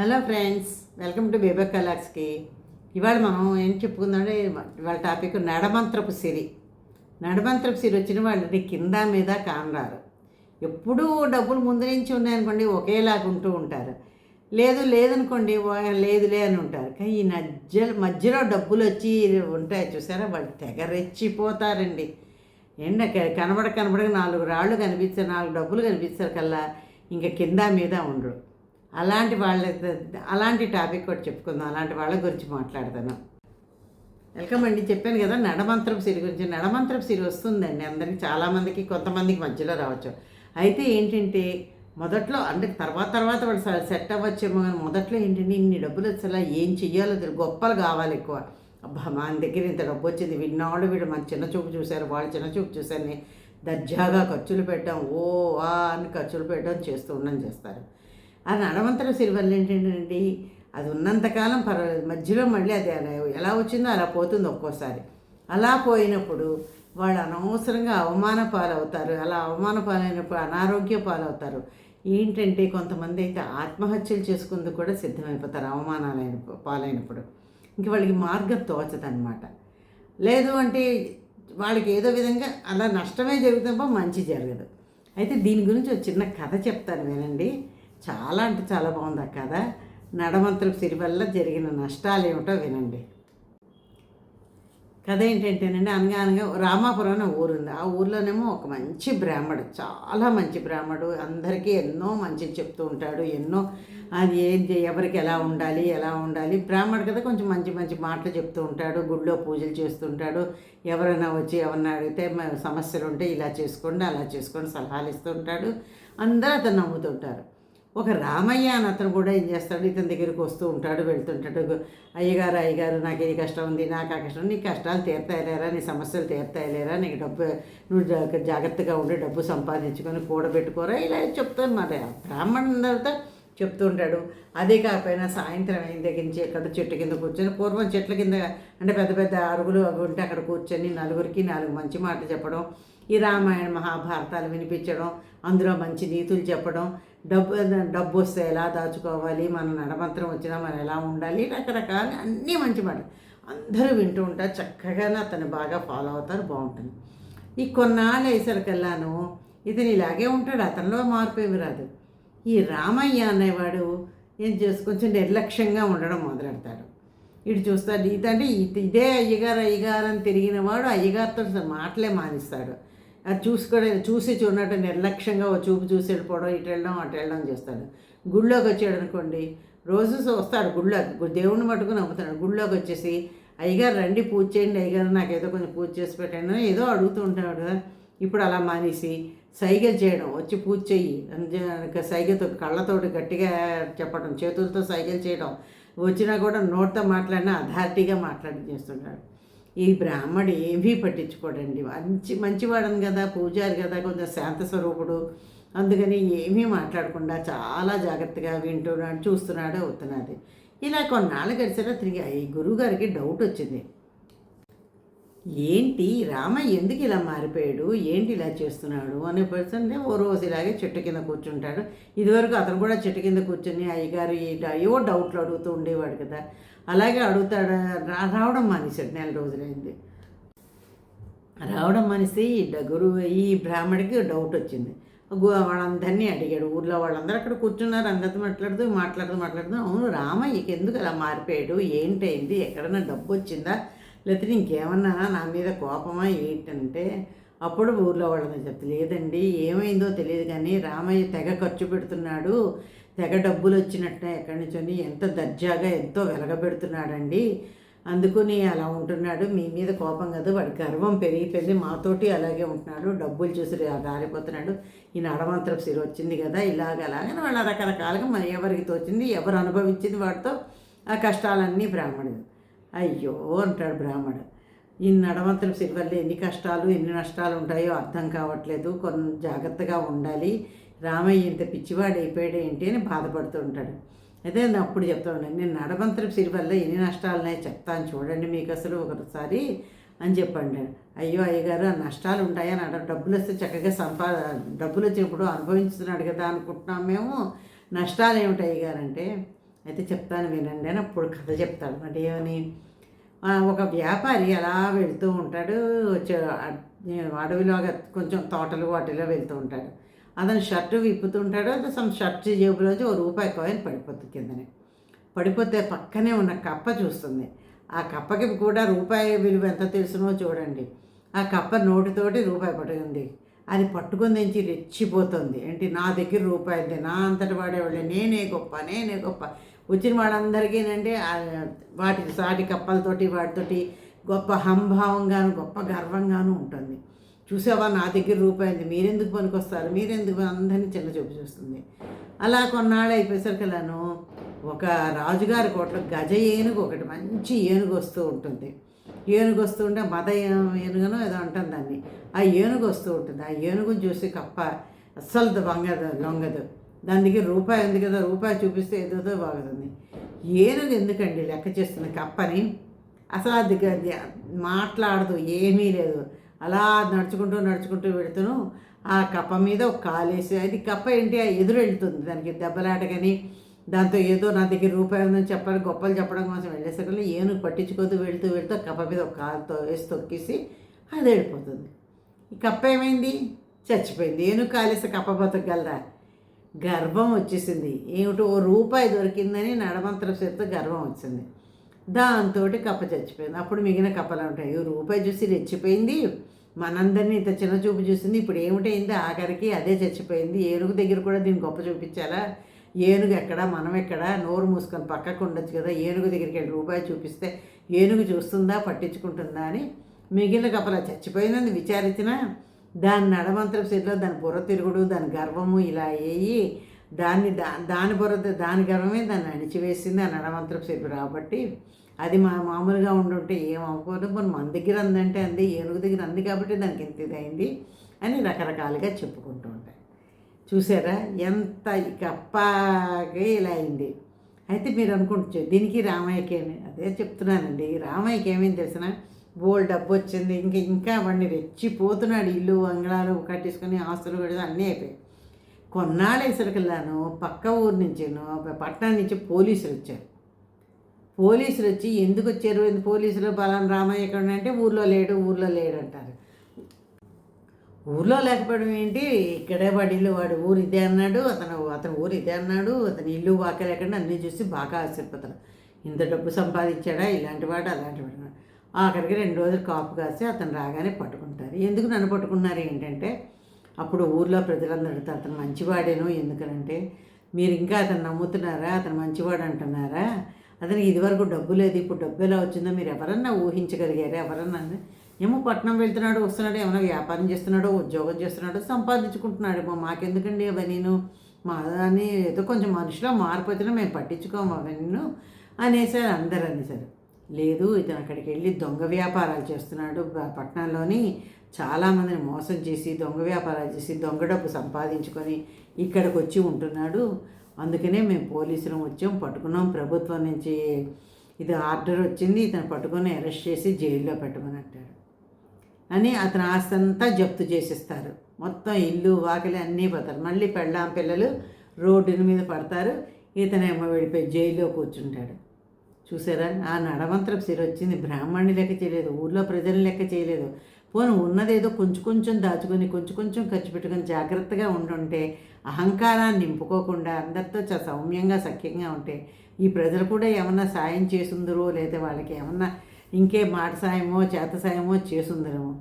Hello friends welcome to బేబా కలాక్స్కి. ఇవాళ మనం ఏం చెప్పుకుందంటే ఇవాళ టాపిక్ నడమంత్రపు సిరి. నడమంత్రపు సిరి వచ్చిన వాళ్ళని కింద మీద కానరారు. ఎప్పుడూ డబ్బులు ముందు నుంచి ఉన్నాయనుకోండి ఒకేలాగా ఉంటూ ఉంటారు. లేదు లేదనుకోండి లేదులే అని ఉంటారు. కానీ ఈ మధ్య మధ్యలో డబ్బులు వచ్చి ఉంటాయి చూసారా? వాళ్ళు తెగ రెచ్చిపోతారండి ఎండ కనబడ కనబడ నాలుగు రాళ్ళు కనిపిస్తారు నాలుగు డబ్బులు కనిపిస్తారు కల్లా ఇంకా కింద మీద ఉండరు. అలాంటి వాళ్ళ అలాంటి టాపిక్ ఒకటి చెప్పుకుందాం. అలాంటి వాళ్ళ గురించి మాట్లాడతాను వెల్కమ్ అండి. చెప్పాను కదా నడమంత్రపు సిరి గురించి. నడమంత్రపు సిరి వస్తుందండి అందరికి. చాలామందికి కొంతమందికి మధ్యలో రావచ్చు. అయితే ఏంటంటే మొదట్లో అంటే తర్వాత తర్వాత వాళ్ళు సెట్ అవ్వచ్చేమో కానీ మొదట్లో ఏంటంటే ఇన్ని డబ్బులు వచ్చేలా ఏం చెయ్యాలో తెలియదు. గొప్పలు కావాలి ఎక్కువ. అబ్బా మన దగ్గర ఇంత డబ్బు వచ్చింది. విన్నాడు వీడు మన చిన్న చూపు చూశారు. వాళ్ళు చిన్న చూపు చూశారని దర్జాగా ఖర్చులు పెట్టడం ఓ ఆ అని ఖర్చులు పెట్టడం చేస్తూ ఉండడం చేస్తారు. ఆ నడవంతర సిల్వర్లు ఏంటంటే అది ఉన్నంతకాలం పర్వాలేదు. మధ్యలో మళ్ళీ అది అలా ఎలా వచ్చిందో అలా పోతుంది ఒక్కోసారి. అలా పోయినప్పుడు వాళ్ళు అనవసరంగా అవమాన పాలవుతారు. అలా అవమాన పాలైనప్పుడు అనారోగ్య పాలవుతారు. ఏంటంటే కొంతమంది అయితే ఆత్మహత్యలు చేసుకుందుకు కూడా సిద్ధమైపోతారు అవమానాలైన పాలైనప్పుడు. ఇంక వాళ్ళకి మార్గం తోచదనమాట లేదు అంటే వాళ్ళకి ఏదో విధంగా అలా నష్టమే జరుగుతుందో మంచి జరగదు. అయితే దీని గురించి ఒక చిన్న కథ చెప్తాను వినండి. చాలా అంటే చాలా బాగుంది ఆ కథ నడమంత్రపు సిరి వల్ల జరిగిన నష్టాలు ఏమిటో వినండి. కథ ఏంటంటేనండి అనగా అనగా రామాపురం అనే ఊరు ఉంది ఆ ఊర్లోనేమో ఒక మంచి బ్రాహ్మడు చాలా మంచి బ్రాహ్మడు. అందరికీ ఎన్నో మంచి చెప్తూ ఉంటాడు ఎన్నో అది ఏం ఎవరికి ఎలా ఉండాలి ఎలా ఉండాలి. బ్రాహ్మడు కదా కొంచెం మంచి మంచి మాటలు చెప్తూ ఉంటాడు గుడిలో పూజలు చేస్తుంటాడు ఎవరైనా వచ్చి ఎవరన్నా అడిగితే సమస్యలు ఉంటే ఇలా చేసుకోండి అలా చేసుకోండి సలహాలు ఇస్తూ ఉంటాడు. అందరూ అతను నమ్ముతుంటారు ఒక రామయ్య అని అతను కూడా ఏం చేస్తాడు? ఇతని దగ్గరికి వస్తూ ఉంటాడు వెళ్తుంటాడు. అయ్యగారు అయ్యగారు నాకు ఇది కష్టం ఉంది నాకు ఆ కష్టం నీ కష్టాలు తీర్తాయలేరా? నీ సమస్యలు తీర్తాయలేరా? నీకు డబ్బు నువ్వు జాగ్రత్తగా ఉండి డబ్బు సంపాదించుకొని కూడబెట్టుకోరా? ఇలా చెప్తాను మరి బ్రాహ్మణులందరితో చెప్తూ ఉంటాడు. అదే కాకపోయినా సాయంత్రం అయిన దగ్గర నుంచి ఎక్కడ చెట్టు కింద కూర్చొని పూర్వం చెట్ల కింద అంటే పెద్ద పెద్ద అరుగులు అవి ఉంటే అక్కడ కూర్చొని నలుగురికి నాలుగు మంచి మాటలు చెప్పడం ఈ రామాయణ మహాభారతాలు వినిపించడం అందులో మంచి నీతులు చెప్పడం డబ్బు డబ్బు వస్తే ఎలా దాచుకోవాలి మన నడమంత్రం వచ్చినా మనం ఎలా ఉండాలి రకరకాల అన్నీ మంచి మాట అందరూ వింటూ ఉంటారు చక్కగానే అతను బాగా ఫాలో అవుతారు బాగుంటుంది. ఈ కొన్నాళ్ళు వేసరికల్లాను ఇతను ఇలాగే ఉంటాడు అతనిలో మార్పు ఏమి రాదు. ఈ రామయ్య అనేవాడు ఏం చేసి కొంచెం నిర్లక్ష్యంగా ఉండడం మొదలెడతాడు. ఇటు చూస్తాడు ఇదంటే ఇదే అయ్యగారు అయ్యగారు అని తిరిగిన వాడు అయ్యగారితో మాటలే మానిస్తాడు అది చూసుకోవడం చూసి చూడటం నిర్లక్ష్యంగా ఓ చూపు చూసి వెళ్ళిపోవడం ఇటు వెళ్ళడం అటు వెళ్ళడం చేస్తాడు. గుళ్ళోకి వచ్చాడు అనుకోండి రోజు వస్తాడు గుళ్ళో దేవుణ్ణి దేవుడిని పట్టుకుని నమ్ముతాడు. గుళ్ళోకి వచ్చేసి అయ్యగారు రండి పూజ చేయండి అయ్యగారు నాకు ఏదో కొంచెం పూజ చేసి పెట్టండి ఏదో అడుగుతూ ఉంటాడు కదా. ఇప్పుడు అలా మానేసి సైగలు చేయడం వచ్చి పూజ చెయ్యి సైగతో కళ్ళతోటి గట్టిగా చెప్పడం చేతులతో సైగలు చేయడం వచ్చినా కూడా నోట్తో మాట్లాడినా అథారిటీగా మాట్లాడి చేస్తుంటాడు. ఈ బ్రాహ్మడు ఏమీ పట్టించుకోడండి. మంచి మంచివాడని కదా పూజారి కదా కొంచెం శాంత స్వరూపుడు. అందుకని ఏమీ మాట్లాడకుండా చాలా జాగ్రత్తగా వింటున్నాడు చూస్తున్నాడు అవుతున్నది ఇలా కొన్నాళ్ళు గడిచారా తిరిగి ఈ గురువుగారికి డౌట్ వచ్చింది. ఏంటి రామయ్య ఎందుకు ఇలా మారిపోయాడు? ఏంటి ఇలా చేస్తున్నాడు? అనే పర్సన్ ఓ రోజు ఇలాగే చెట్టు కింద కూర్చుంటాడు. ఇదివరకు అతను కూడా చెట్టు కింద కూర్చొని అయ్యగారు ఈ ఏవో డౌట్లు అడుగుతూ ఉండేవాడు కదా. అలాగే అడుగుతాడు రావడం మానేశాడు. నెల రోజులైంది. రావడం మానేసి ఈ గురువు ఈ బ్రాహ్మడికి డౌట్ వచ్చింది. వాళ్ళందరినీ అడిగాడు. ఊర్లో వాళ్ళందరూ అక్కడ కూర్చున్నారు అందరితో మాట్లాడుతూ మాట్లాడుతూ మాట్లాడుతూ అవును రామయ్యకి ఎందుకు అలా మారిపోయాడు? ఏంటైంది? ఎక్కడైనా డబ్బు వచ్చిందా? లేకపోతే ఇంకేమన్నా నా మీద కోపమా? ఏంటంటే అప్పుడు ఊర్లో వాళ్ళని చెప్తే లేదండి ఏమైందో తెలియదు కానీ రామయ్య తెగ ఖర్చు పెడుతున్నాడు. తెగ డబ్బులు వచ్చినట్టే ఎక్కడి నుంచొని ఎంత దర్జాగా ఎంతో వెలగబెడుతున్నాడండి. అందుకుని అలా ఉంటున్నాడు. మీ మీద కోపం కదా వాడి గర్వం పెరిగిపోయింది. మాతోటి అలాగే ఉంటున్నాడు. డబ్బులు చూసి రా- రాలిపోతున్నాడు. ఈ నడమంత్రపు సిరి వచ్చింది కదా ఇలాగ అలాగని వాళ్ళ రకరకాలుగా మరి ఎవరికి తోచింది ఎవరు అనుభవించింది వాటితో ఆ కష్టాలన్నీ బ్రాహ్మణుడు. అయ్యో అంటాడు బ్రాహ్మణుడు. ఈ నడవంతుల సిరి వల్ల ఎన్ని కష్టాలు ఎన్ని నష్టాలు ఉంటాయో అర్థం కావట్లేదు. కొన్ని జాగ్రత్తగా ఉండాలి. రామయ్య ఇంత పిచ్చివాడు అయిపోయాడు ఏంటి అని బాధపడుతూ ఉంటాడు. అయితే నేను అప్పుడు చెప్తా ఉన్నాను నేను నడమంత్ర సిరి వల్ల ఎన్ని నష్టాలు ఉన్నాయో చెప్తాను చూడండి మీకు అసలు ఒకసారి అని చెప్పండి. అయ్యో అయ్యగారు ఆ నష్టాలు ఉంటాయని అడ డబ్బులు వస్తే చక్కగా సంపా డబ్బులు వచ్చినప్పుడు అనుభవించుతున్నాడు కదా అనుకుంటున్నాం మేము. నష్టాలు ఏమిటి అయ్యగారంటే అయితే చెప్తాను వినండి అని అప్పుడు కథ చెప్తాడు అనమాట ఏమని ఒక వ్యాపారి అలా వెళ్తూ ఉంటాడు. అడవిలో అడవిలోగా కొంచెం తోటలు వాటిలో వెళ్తూ ఉంటాడు. అతను షర్టు విప్పుతుంటాడు అది సమ్ షర్ట్ జేబులోంచి ఓ రూపాయి కాయిన్ పడిపోతుంది కిందనే. పడిపోతే పక్కనే ఉన్న కప్ప చూస్తుంది. ఆ కప్పకి కూడా రూపాయి విలువ ఎంత తెలుసునో చూడండి. ఆ కప్ప నోటితోటి రూపాయి పట్టుకుంది అది పట్టుకుని నుంచి రెచ్చిపోతుంది. ఏంటి నా దగ్గర రూపాయి ఉంది నా అంతటి వాడేవాళ్ళే నేనే గొప్ప నేనే గొప్ప. వచ్చిన వాళ్ళందరికీ వాటి వాటి సాటి కప్పలతోటి వాటితోటి గొప్ప హంభావంగాను గొప్ప గర్వంగాను ఉంటుంది. చూసావా నా దగ్గర రూపాయి ఉంది మీరెందుకు పనికొస్తారు? మీరెందుకు అందరినీ చిన్న చూపు చూస్తుంది? అలా కొన్నాళ్ళు అయిపోయేసరికలాను ఒక రాజుగారి కోట్లో గజ ఏనుగు ఒకటి మంచి ఏనుగు వస్తూ ఉంటుంది. ఏనుగు వస్తూ ఉంటే మద ఏనుగనో ఏదో అంటుంది దాన్ని. ఆ ఏనుగు వస్తూ ఉంటుంది. ఆ ఏనుగుని చూసి కప్ప అస్సలు వంగదు లొంగదు. దాని దగ్గర రూపాయి ఉంది కదా రూపాయి చూపిస్తే ఏదోదో బాగుతుంది ఏనుగు ఎందుకండి లెక్క చేస్తుంది కప్పని? అసలు అది మాట్లాడదు ఏమీ లేదు. అలా నడుచుకుంటూ నడుచుకుంటూ వెళుతూను. ఆ కప్ప మీద ఒక కాలేసి అది కప్ప ఏంటి? ఆ ఎదురు వెళ్తుంది. దానికి దెబ్బలాట కానీ దాంతో ఏదో నా దగ్గర రూపాయి ఉందని చెప్పాలి గొప్పలు చెప్పడం కోసం వెళ్ళేసరికి ఏనుగు పట్టించుకోదు వెళుతూ వెళుతూ కప్ప మీద ఒక కాలుతో వేసి తొక్కేసి అది వెళ్ళిపోతుంది. ఈ కప్ప ఏమైంది? చచ్చిపోయింది. ఏనుగు కాలేసి కప్ప బతకగలరా గర్వం వచ్చేసింది. ఏమిటో ఓ రూపాయి దొరికిందని నడమంత్రం చేతితో గర్వం వచ్చింది. దాంతో కప్ప చచ్చిపోయింది. అప్పుడు మిగిలిన కప్పలు ఉంటాయి రూపాయి చూసి రెచ్చిపోయింది. మనందరినీ ఇంత చిన్న చూపు చూసింది. ఇప్పుడు ఏమిటైంది? ఆఖరికి అదే చచ్చిపోయింది. ఏనుగు దగ్గర కూడా దీన్ని గొప్ప చూపించాలా? ఏనుగు ఎక్కడ? మనం ఎక్కడ? నోరు మూసుకొని పక్కకు ఉండొచ్చు కదా. ఏనుగు దగ్గరికి వెళ్ళి రూపాయి చూపిస్తే ఏనుగు చూస్తుందా? పట్టించుకుంటుందా అని మిగిలిన కప్పల చచ్చిపోయిందని విచారించినా దాని నడమంత్రం స్థితిలో దాని బుర్ర తిరుగుడు దాని గర్వము ఇలా అయ్యి దాన్ని దా దాని బుర్ర దాని గర్వమే దాన్ని అణిచివేసింది ఆ నడమంత్రం స్థితి కాబట్టి అది మా మామూలుగా ఉండుంటే ఏం అవ్వకూడదు మన మన దగ్గర అందంటే అంది ఏనుగు దగ్గర అంది కాబట్టి దానికి ఎంత ఇదైంది అని రకరకాలుగా చెప్పుకుంటూ ఉంటాయి. చూసారా? ఎంత ఈ కప్పగా ఇలా అయింది. అయితే మీరు అనుకుంటు దీనికి రామయ్యకి ఏమి? అదే చెప్తున్నానండి. రామయ్యకి ఏమేమి తెలిసిన? బోల్ డబ్బు వచ్చింది. ఇంకా ఇంకా వాడిని రెచ్చిపోతున్నాడు. ఇల్లు అంగళాలు కట్టేసుకొని ఆస్తులు కూడా అన్నీ అయిపోయాయి. కొన్నాళ్ళు ఇసరికెళ్ళాను పక్క ఊరు నుంచి పట్టణం నుంచి పోలీసులు వచ్చారు. పోలీసులు వచ్చి ఎందుకు వచ్చారు ఎందుకు పోలీసులు? బలం రామయ్య ఎక్కడ అంటే ఊర్లో లేడు ఊర్లో లేడు అంటారు. ఊర్లో లేకపోవడం ఏంటి? ఇక్కడే వాడి ఇల్లు వాడు ఊరు ఇదే అన్నాడు అతను అతను ఊరు ఇదే అన్నాడు అతని ఇల్లు వాక లేకుండా అన్నీ చూసి బాగా ఆశ్చర్యపోతారు ఇంత డబ్బు సంపాదించాడా? ఇలాంటి వాడు అలాంటి వాడు ఆఖరికి రెండు రోజులు కాపు కాసి అతను రాగానే పట్టుకుంటారు. ఎందుకు నన్ను పట్టుకున్నారు ఏంటంటే అప్పుడు ఊర్లో ప్రజలందరూ అడుగుతారు అతను మంచివాడేనో? ఎందుకనంటే మీరు ఇంకా అతను నమ్ముతున్నారా? అతను మంచివాడు అంటున్నారా? అతనికి ఇదివరకు డబ్బు లేదు ఇప్పుడు డబ్బు ఎలా వచ్చిందో మీరు ఎవరన్నా ఊహించగలిగారు? ఎవరన్నా ఏమో పట్నం వెళ్తున్నాడు వస్తున్నాడు ఏమైనా వ్యాపారం చేస్తున్నాడో ఉద్యోగం చేస్తున్నాడో సంపాదించుకుంటున్నాడు ఏమో మాకెందుకండి అవన్నీను? మా అని ఏదో కొంచెం మనుషులో మార్పు వచ్చినా మేము పట్టించుకోము అవన్నీ అనేసారు అందరు అనేసారు లేదు ఇతను అక్కడికి వెళ్ళి దొంగ వ్యాపారాలు చేస్తున్నాడు. పట్టణంలోని చాలామందిని మోసం చేసి దొంగ వ్యాపారాలు చేసి దొంగ డబ్బు సంపాదించుకొని ఇక్కడికి వచ్చి ఉంటున్నాడు. అందుకనే మేము పోలీసులు వచ్చాం పట్టుకున్నాం. ప్రభుత్వం నుంచి ఇది ఆర్డర్ వచ్చింది ఇతను పట్టుకొని అరెస్ట్ చేసి జైల్లో పెట్టమని అంటాడు. అని అతను ఆస్తి అంతా జప్తు చేసిస్తారు. మొత్తం ఇల్లు వాకిలి అన్నీ పోతారు. మళ్ళీ పెళ్ళాం పిల్లలు రోడ్డు మీద పడతారు. ఇతనేమో వెళ్ళిపోయి జైల్లో కూర్చుంటాడు. చూసారా? ఆ నడమంత్రం సిరి వచ్చింది. బ్రాహ్మణ్ణి లెక్క చేయలేదు. ఊర్లో ప్రజలు లెక్క చేయలేదు. పోను ఉన్నదేదో కొంచెం కొంచెం దాచుకొని కొంచెం కొంచెం ఖర్చు పెట్టుకొని జాగ్రత్తగా ఉండుంటే అహంకారాన్ని నింపుకోకుండా అందరితో చాలా సౌమ్యంగా సఖ్యంగా ఉంటే ఈ ప్రజలు కూడా ఏమన్నా సాయం చేసుందరో లేదా వాళ్ళకి ఏమన్నా ఇంకే మాట సాయమో చేత సాయమో చేసుందరమో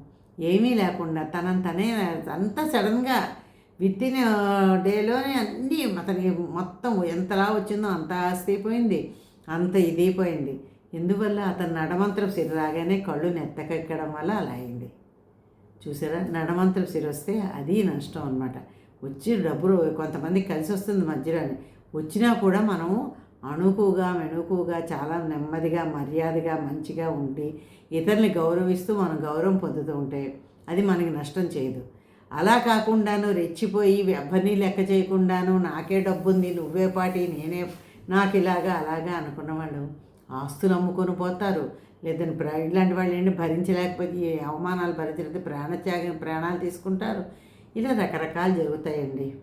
ఏమీ లేకుండా తనని తనే అంతా సడన్గా విత్తిన డేలోనే అన్నీ అతనికి మొత్తం ఎంతలా వచ్చిందో అంత ఆస్తి అయిపోయింది అంత ఇదైపోయింది ఎందువల్ల అతను నడమంత్రం సిరి రాగానే కళ్ళు నెత్తకెక్కడం వల్ల అలా అయింది. చూసారా? నడమంత్రం సిరి వస్తే అది నష్టం అనమాట వచ్చి డబ్బులు కొంతమంది కలిసి వస్తుంది మధ్యలోనే. వచ్చినా కూడా మనము అణుకుగా మెణుకుగా చాలా నెమ్మదిగా మర్యాదగా మంచిగా ఉండి ఇతరుల్ని గౌరవిస్తూ మనం గౌరవం పొందుతూ ఉంటే అది మనకి నష్టం చేయదు. అలా కాకుండాను రెచ్చిపోయి ఎవరిని లెక్క చేయకుండాను నాకే డబ్బు ఉంది నువ్వే పాటి నేనే నాకు ఇలాగా అలాగా అనుకున్న వాళ్ళు ఆస్తులు అమ్ముకొని పోతారు. లేదని ప్రా ఇలాంటి వాళ్ళు ఏంటి? భరించలేకపోతే అవమానాలు భరించలేకపోతే ప్రాణత్యాగం ప్రాణాలు తీసుకుంటారు. ఇలా రకరకాలు జరుగుతాయండి.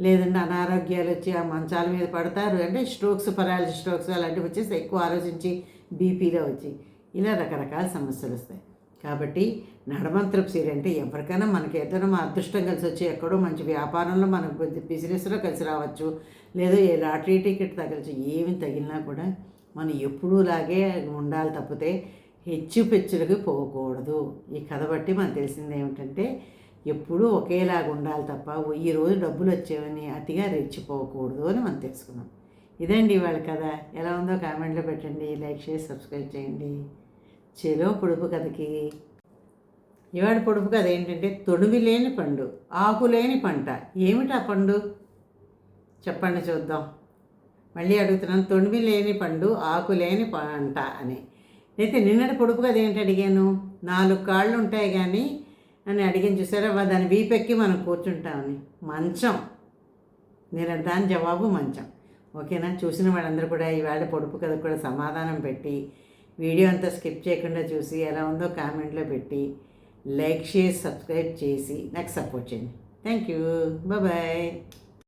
లేదంటే అనారోగ్యాలు వచ్చి ఆ మంచాల మీద పడతారు. అంటే స్ట్రోక్స్ పరాలిసిస్ స్ట్రోక్స్ అలాంటివి వచ్చేసి ఎక్కువ ఆలోచించి బీపీలో వచ్చి ఇలా రకరకాల సమస్యలు వస్తాయి. కాబట్టి నడమంత్రపు అంటే ఎవరికైనా మనకి ఏదైనా మా అదృష్టం కలిసి వచ్చి ఎక్కడో మంచి వ్యాపారంలో మనకు బిజినెస్లో కలిసి రావచ్చు. లేదా ఏ లాటరీ టికెట్ తగలచ్చు ఏమి తగిలినా కూడా మనం ఎప్పుడూలాగే ఉండాలి తప్పితే హెచ్చు పెచ్చులకి పోకూడదు. ఈ కథ బట్టి మనకు తెలిసింది ఏమిటంటే ఎప్పుడూ ఒకేలాగా ఉండాలి తప్ప ఈ రోజు డబ్బులు వచ్చేవని అతిగా రెచ్చిపోకూడదు అని మనం తెలుసుకున్నాం. ఇదండి ఇవాళ కథ. ఎలా ఉందో కామెంట్లో పెట్టండి. లైక్ చేసి సబ్స్క్రైబ్ చేయండి. చెలో పొడుపు కథకి. ఇవాళ పొడుపు కథ ఏంటంటే తొడువి లేని పండు ఆకులేని పంట. ఏమిటా పండు? చెప్పండి చూద్దాం. మళ్ళీ అడుగుతున్నాను తొడిమి లేని పండు ఆకు లేని పంట అని. అయితే నిన్నటి పొడుపు కథ ఏంటి అడిగాను? నాలుగు కాళ్ళు ఉంటాయి కానీ అని అడిగింది చూసారా? దాని వీపెక్కి మనం కూర్చుంటామని. మంచం. నేను దాని జవాబు మంచం. ఓకేనా? చూసిన వాళ్ళందరూ కూడా ఈవేళ పొడుపు కథ కూడా సమాధానం పెట్టి వీడియో అంతా స్కిప్ చేయకుండా చూసి ఎలా ఉందో కామెంట్లో పెట్టి లైక్ షేర్ సబ్స్క్రైబ్ చేసి నాకు సపోర్ట్ చేయండి. Thank you. బాయ్.